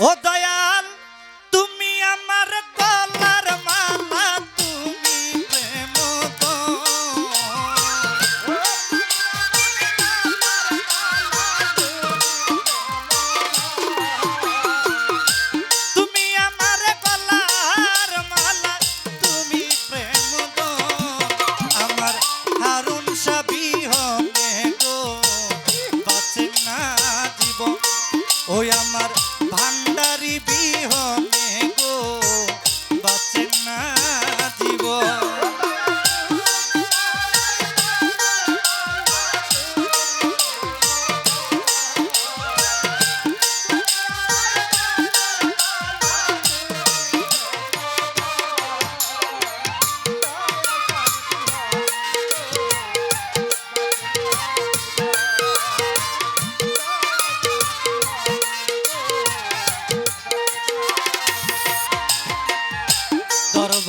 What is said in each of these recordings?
ও দয়া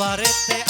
varete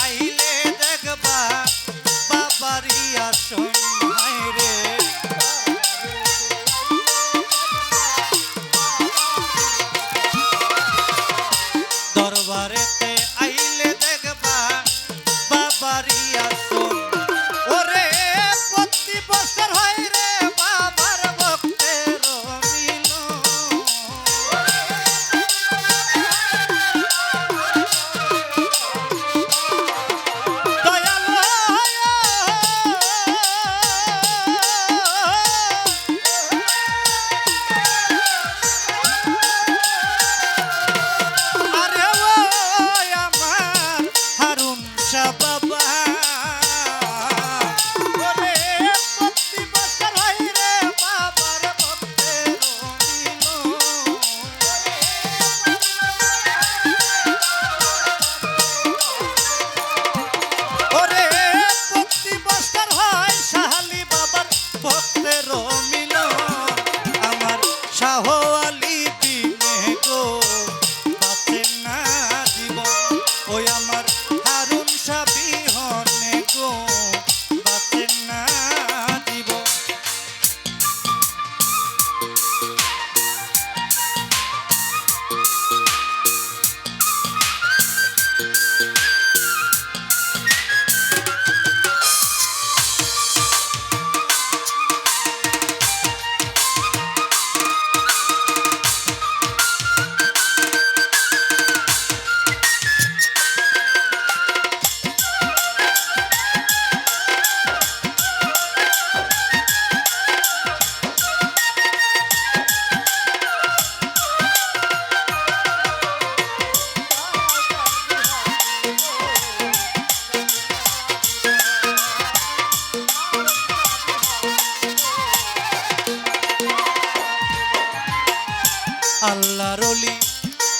তারলি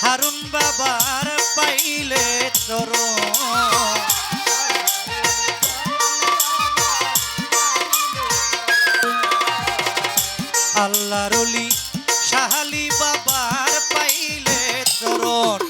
হারুন বাবার পাইলে চরণ। আল্লাহরলি সাহালি বাবার পাইলে চরণ।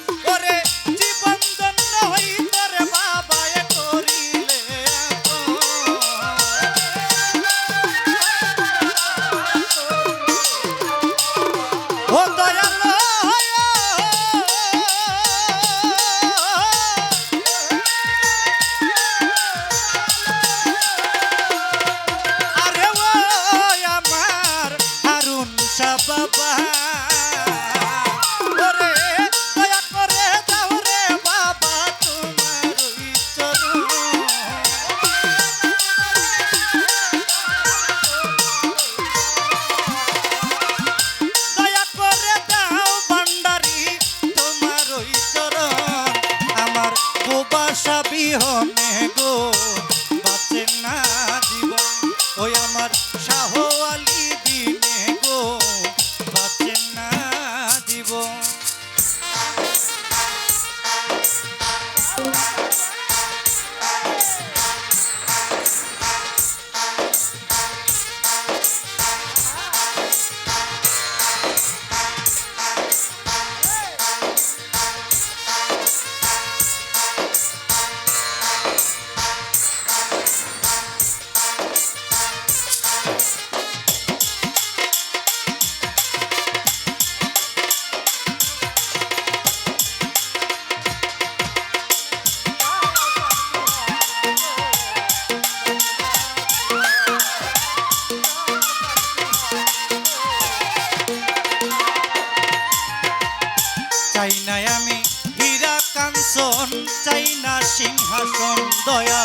চাই না সিংহাসন দয়া।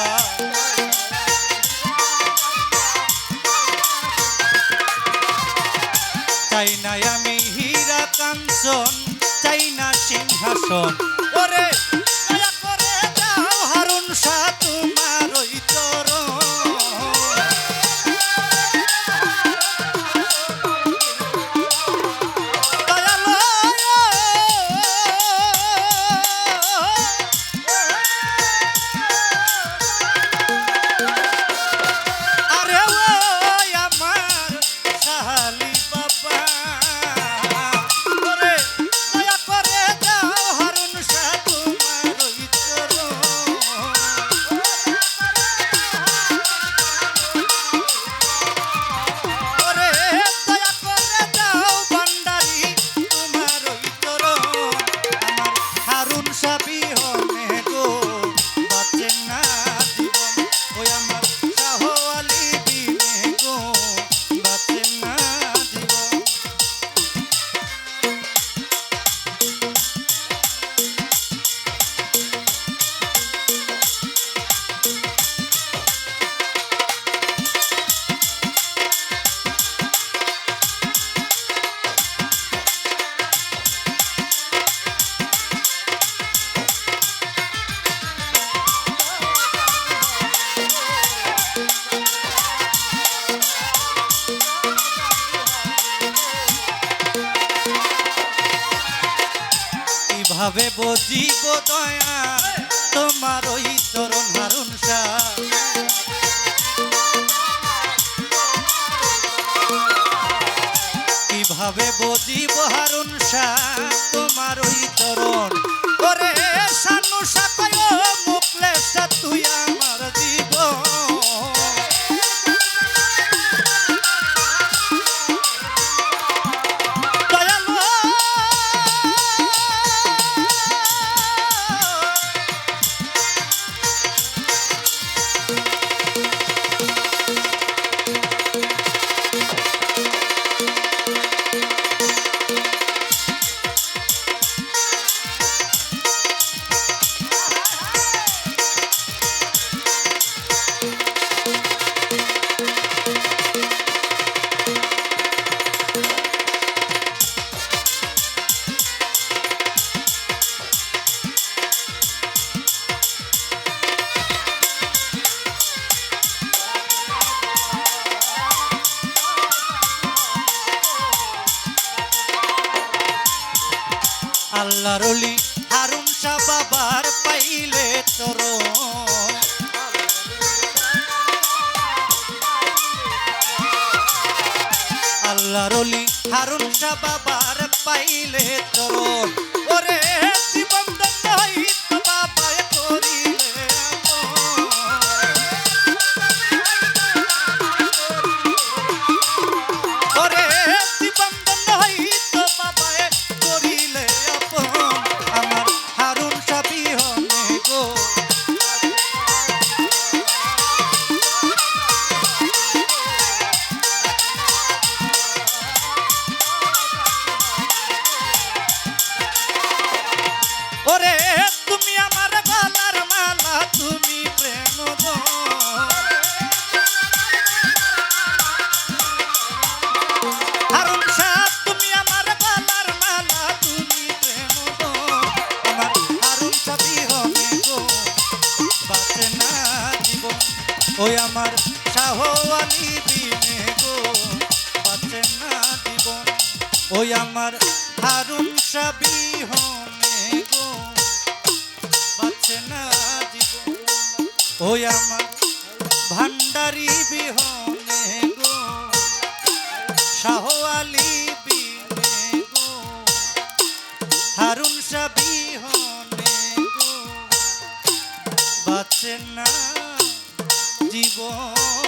চাই না আমি হীরা কাঞ্চন চাই না সিংহাসন। ওরে! কীভাবে বুঝিব দয়া? তোমার ওই চরণ শাহ কীভাবে বুঝিব হারুন শাহ তোমার ওই চরণ। ওরে সানু সাকায় মুখলে তুই আমার জীবন। আল্লাহর হারুন শাহ বাবার পাইলে তোর আল্লাহর অলি, হারুন শাহ বাবার পাইলে তোর ওরে জীবন ওই আমার শাহ আলী বিনে গো, বাঁচে না জীবন। ওই আমার হারুন সাবি হনে গো, বাঁচে না জীবন। ওই আমার ভান্ডারি বিহনে গো শাহ আলী বিনে গো, হারুন শাহ বিহনে গো না জীবন